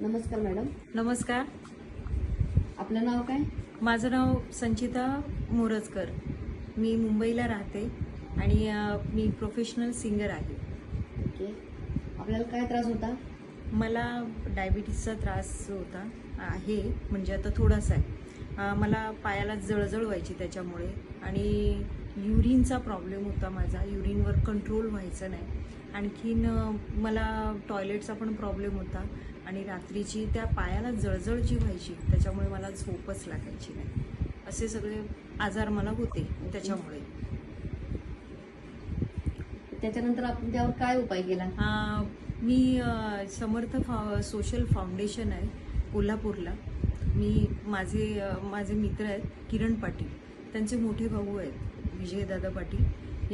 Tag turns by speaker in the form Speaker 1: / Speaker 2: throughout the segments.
Speaker 1: नमस्कार मॅडम.
Speaker 2: नमस्कार.
Speaker 1: आपलं नाव काय?
Speaker 2: माझं नाव संचिता मोरजकर. मी मुंबईला राहते आणि मी प्रोफेशनल सिंगर आहे.
Speaker 1: ओके. आपल्याला काय त्रास होता?
Speaker 2: मला डायबिटीसचा त्रास होता आहे म्हणजे आता थोडासा आहे. मला पायाला जळजळ व्हायची त्याच्यामुळे आणि युरिनचा प्रॉब्लेम होता माझा. युरिनवर कंट्रोल व्हायचं नाही. आणखीन मला टॉयलेटचा पण प्रॉब्लेम होता. आणि रात्रीची त्या पायाला जळजळ जी व्हायची त्याच्यामुळे मला झोपच लागायची नाही. असे सगळे आजार मला होते त्याच्यामुळे.
Speaker 1: त्याच्यानंतर आपण त्यावर काय उपाय केला?
Speaker 2: मी समर्थ फा सोशल फाउंडेशन आहे कोल्हापूरला. मी माझे माझे मित्र आहेत किरण पाटील. त्यांचे मोठे भाऊ आहेत. विजयदादा पाटील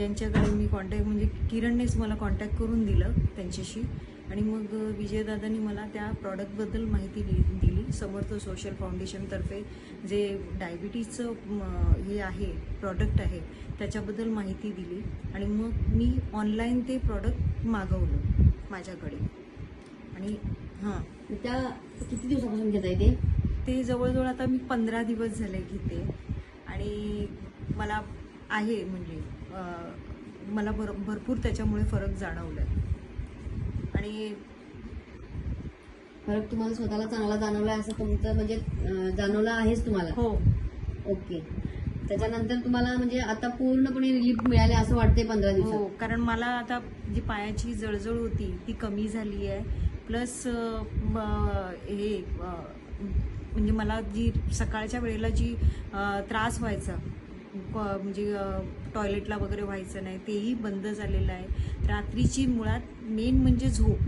Speaker 2: यांच्याकडे मी कॉन्टॅक्ट म्हणजे किरणनेच मला कॉन्टॅक्ट करून दिलं त्यांच्याशी. आणि मग विजयदादांनी मला त्या प्रॉडक्टबद्दल माहिती दि दिली. समर्थ सोशल फाउंडेशनतर्फे जे डायबिटीजचं म, हे आहे प्रॉडक्ट आहे त्याच्याबद्दल माहिती दिली. आणि मग मी ऑनलाईन ते प्रॉडक्ट मागवलं माझ्याकडे. आणि हां.
Speaker 1: त्या किती दिवसापासून घेता येते
Speaker 2: ते जवळजवळ आता मी पंधरा दिवस झाले घेते. आणि मला आहे म्हणजे मला भर भरपूर त्याच्यामुळे फरक जाणवला आणि
Speaker 1: फरक तुम्हाला स्वतःला चांगला जाणवला असं तुमचं म्हणजे जाणवलं आहेच तुम्हाला?
Speaker 2: हो.
Speaker 1: ओके. त्याच्यानंतर तुम्हाला म्हणजे आता पूर्णपणे रिलीफ मिळाले असं वाटतंय पंधरा
Speaker 2: हो
Speaker 1: दिवसात?
Speaker 2: कारण मला आता जी पायाची जळजळ होती ती कमी झाली आहे प्लस हे म्हणजे मला जी सकाळच्या वेळेला जी त्रास व्हायचा म्हणजे टॉयलेटला वगैरे व्हायचं नाही तेही बंद झालेलं आहे. रात्रीची मुळात मेन म्हणजे झोप.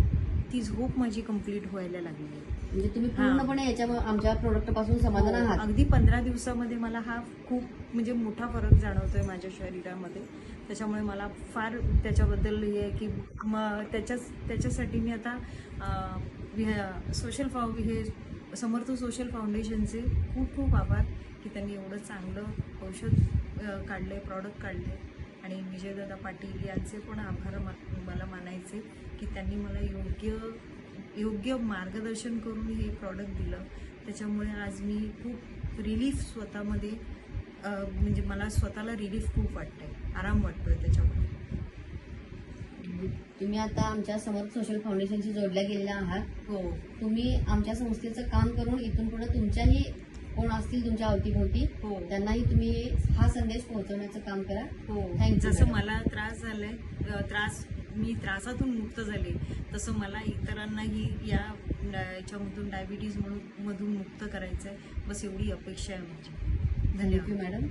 Speaker 2: ती झोप माझी कंप्लीट व्हायला लागली. आहे
Speaker 1: म्हणजे तुम्ही. पूर्णपणे याच्या आमच्या प्रोडक्टपासून समाधान
Speaker 2: हो,
Speaker 1: आहात?
Speaker 2: अगदी पंधरा दिवसामध्ये मला हा खूप म्हणजे मोठा फरक जाणवतोय माझ्या शरीरामध्ये. त्याच्यामुळे मला फार त्याच्याबद्दल हे आहे की म त्याच्याच त्याच्यासाठी मी आता सोशल हे समर्थ सोशल फाउंडेशनचे खूप खूप आभार की त्यांनी एवढं चांगलं औषध अ, काढले प्रॉडक्ट काढले आणि विजयदादा पाटील यांचे पण आभार मा- मला मानायचे की त्यांनी मला योग्य योग्य मार्गदर्शन करून हे प्रॉडक्ट दिलं. त्याच्यामुळे आज मी खूप रिलीफ स्वतःमध्ये म्हणजे मला स्वतःला रिलीफ खूप वाटतंय. आराम वाटतोय त्याच्यामुळे.
Speaker 1: तुम्ही आता आमच्या समर्थ सोशल फाउंडेशनशी जोडल्या गेलेल्या आहात.
Speaker 2: हो.
Speaker 1: तुम्ही आमच्या संस्थेचं काम करून इथून पुढे तुमच्याही कोण असतील तुमच्या अवतीभोवती
Speaker 2: हो.
Speaker 1: त्यांनाही तुम्ही हा संदेश पोहोचवण्याचं काम करा.
Speaker 2: हो.
Speaker 1: You,
Speaker 2: जसं. मला त्रास झालाय त्रास मी त्रासातून मुक्त झाले तसं मला इतरांनाही या याच्यामधून डायबिटीज मधून मुक्त करायचं आहे बस एवढी अपेक्षा आहे माझी
Speaker 1: थँक्यू
Speaker 2: धन्यवाद.
Speaker 1: मॅडम